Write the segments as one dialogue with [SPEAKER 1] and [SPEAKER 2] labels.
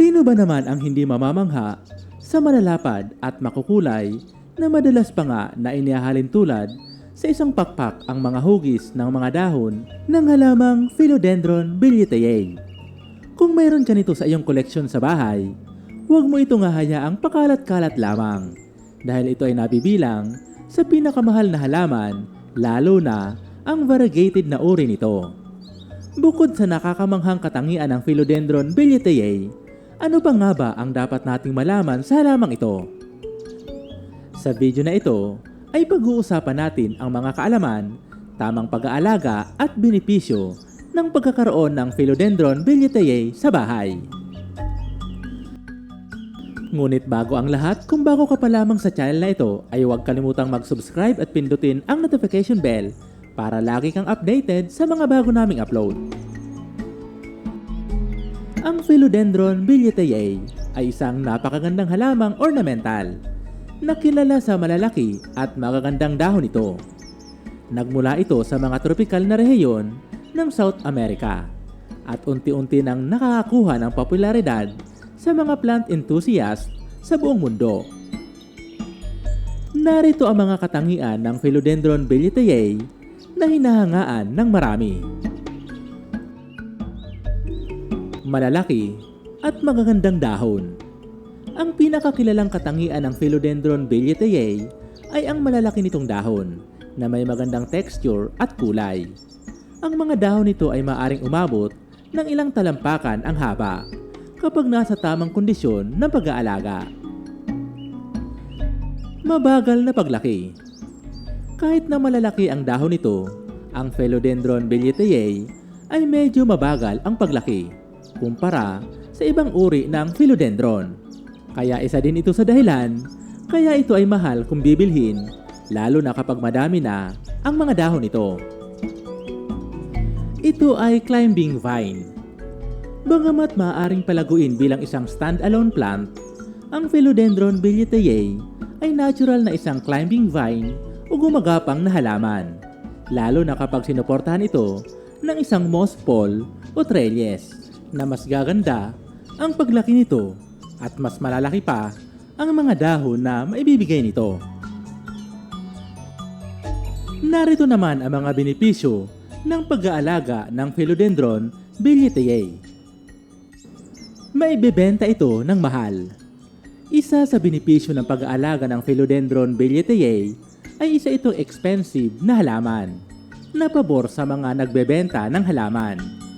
[SPEAKER 1] Sino ba naman ang hindi mamamangha sa malalapad at makukulay na madalas pa nga na inihahalin tulad sa isang pakpak ang mga hugis ng mga dahon ng halamang Philodendron Billietiae. Kung mayroon ka nito sa iyong koleksyon sa bahay, huwag mo itong hahayaang pakalat-kalat lamang dahil ito ay nabibilang sa pinakamahal na halaman lalo na ang variegated na uri nito. Bukod sa nakakamanghang katangian ng Philodendron Billietiae, ano pa nga ba ang dapat nating malaman sa halamang ito? Sa video na ito ay pag-uusapan natin ang mga kaalaman, tamang pag-aalaga at benepisyo ng pagkakaroon ng Philodendron Billietiae sa bahay. Ngunit bago ang lahat, kung bago ka pa lamang sa channel na ito, ay huwag kalimutang mag-subscribe at pindutin ang notification bell para lagi kang updated sa mga bago naming upload. Ang Philodendron Billietiae ay isang napakagandang halamang ornamental na kilala sa malalaki at magagandang dahon ito. Nagmula ito sa mga tropikal na rehiyon ng South America at unti-unti nang nakakakuha ng popularidad sa mga plant enthusiast sa buong mundo. Narito ang mga katangian ng Philodendron Billietiae na hinahangaan ng marami. Malalaki at magagandang dahon. Ang pinakakilalang katangian ng Philodendron Billietiae ay ang malalaki nitong dahon na may magandang texture at kulay. Ang mga dahon nito ay maaring umabot ng ilang talampakan ang haba kapag nasa tamang kondisyon ng pag-aalaga. Mabagal na paglaki. Kahit na malalaki ang dahon nito, ang Philodendron Billietiae ay medyo mabagal ang paglaki kumpara sa ibang uri ng Philodendron. Kaya isa din ito sa dahilan kaya ito ay mahal kung bibilhin lalo na kapag madami na ang mga dahon nito. Ito ay climbing vine. Bagamat maaaring palaguin bilang isang stand-alone plant, ang Philodendron Billietiae ay natural na isang climbing vine o gumagapang na halaman, lalo na kapag sinuportahan ito ng isang moss pole o trellis na mas gaganda ang paglaki nito at mas malalaki pa ang mga dahon na maibibigay nito. Narito naman ang mga benepisyo ng pag-aalaga ng Philodendron Billietiae. Maibebenta ito ng mahal. Isa sa benepisyo ng pag-aalaga ng Philodendron Billietiae ay isa itong expensive na halaman na pabor sa mga nagbebenta ng halaman.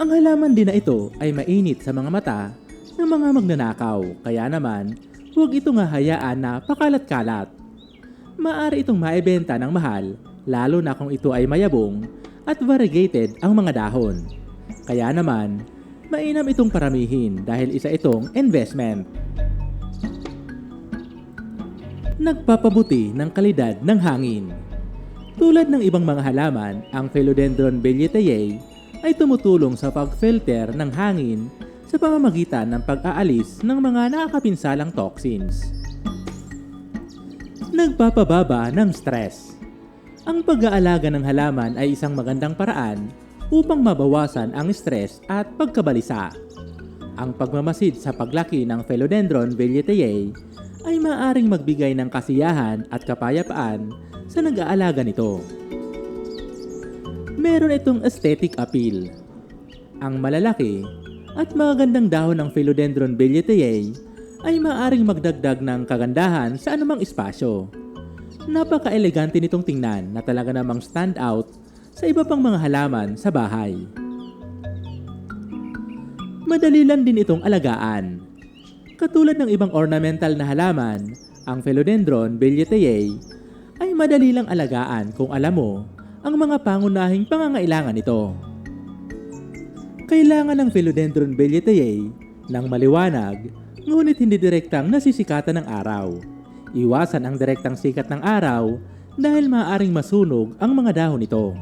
[SPEAKER 1] Ang halaman din na ito ay mainit sa mga mata ng mga magnanakaw kaya naman huwag itong hahayaan na pakalat-kalat. Maaari itong maibenta ng mahal lalo na kung ito ay mayabong at variegated ang mga dahon. Kaya naman, mainam itong paramihin dahil isa itong investment. Nagpapabuti ng kalidad ng hangin. Tulad ng ibang mga halaman, ang Philodendron Billietiae ay tumutulong sa pag-filter ng hangin sa pamamagitan ng pag-aalis ng mga nakakapinsalang toxins. Nagpapababa ng stress. Ang pag-aalaga ng halaman ay isang magandang paraan upang mabawasan ang stress at pagkabalisa. Ang pagmamasid sa paglaki ng Philodendron Billietiae ay maaring magbigay ng kasiyahan at kapayapaan sa nag-aalaga nito. Meron itong aesthetic appeal. Ang malalaki at magagandang dahon ng Philodendron Billietiae ay maaring magdagdag ng kagandahan sa anumang espasyo. Napaka-elegante nitong tingnan na talaga namang stand out sa iba pang mga halaman sa bahay. Madali lang din itong alagaan. Katulad ng ibang ornamental na halaman, ang Philodendron Billietiae ay madali lang alagaan kung alam mo ang mga pangunahing pangangailangan nito. Kailangan ng Philodendron Billietiae ng maliwanag ngunit hindi direktang nasisikatan ng araw. Iwasan ang direktang sikat ng araw dahil maaaring masunog ang mga dahon nito.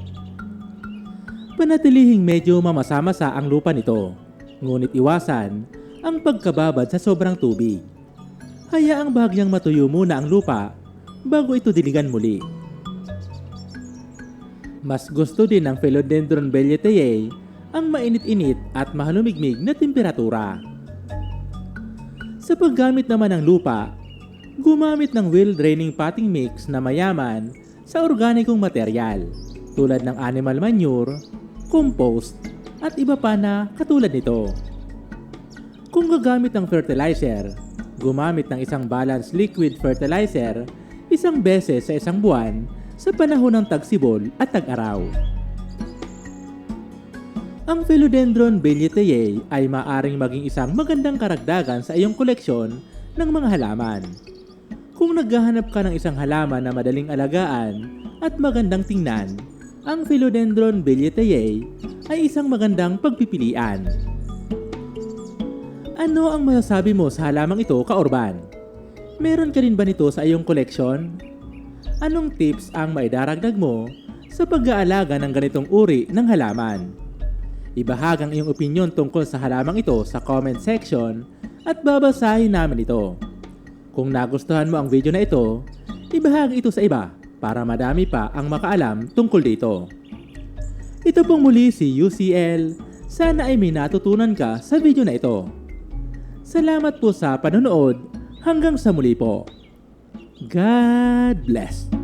[SPEAKER 1] Panatilihing medyo mamasa-masa ang lupa nito, ngunit iwasan ang pagkababad sa sobrang tubig. Hayaang bahagyang matuyo muna ang lupa bago ito diligan muli. Mas gusto din ng Philodendron Billietiae ang mainit-init at mahalumigmig na temperatura. Sa paggamit naman ng lupa, gumamit ng wheel draining potting mix na mayaman sa organikong material tulad ng animal manure, compost, at iba pa na katulad nito. Kung gagamit ng fertilizer, gumamit ng isang balanced liquid fertilizer isang beses sa isang buwan sa panahon ng tagsibol at tag-araw. Ang Philodendron Bellitaceae ay maaring maging isang magandang karagdagan sa iyong koleksyon ng mga halaman. Kung naghahanap ka ng isang halaman na madaling alagaan at magandang tingnan, ang Philodendron Bellitaceae ay isang magandang pagpipilian. Ano ang masasabi mo sa halamang ito, Kaorban? Meron ka rin ba nito sa iyong koleksyon? Anong tips ang maidaragdag mo sa pag-aalaga ng ganitong uri ng halaman? Ibahag ang iyong opinion tungkol sa halamang ito sa comment section at babasahin namin ito. Kung nagustuhan mo ang video na ito, ibahagi ito sa iba para madami pa ang makaalam tungkol dito. Ito pong muli si UCL. Sana ay may natutunan ka sa video na ito. Salamat po sa panonood. Hanggang sa muli po. God bless.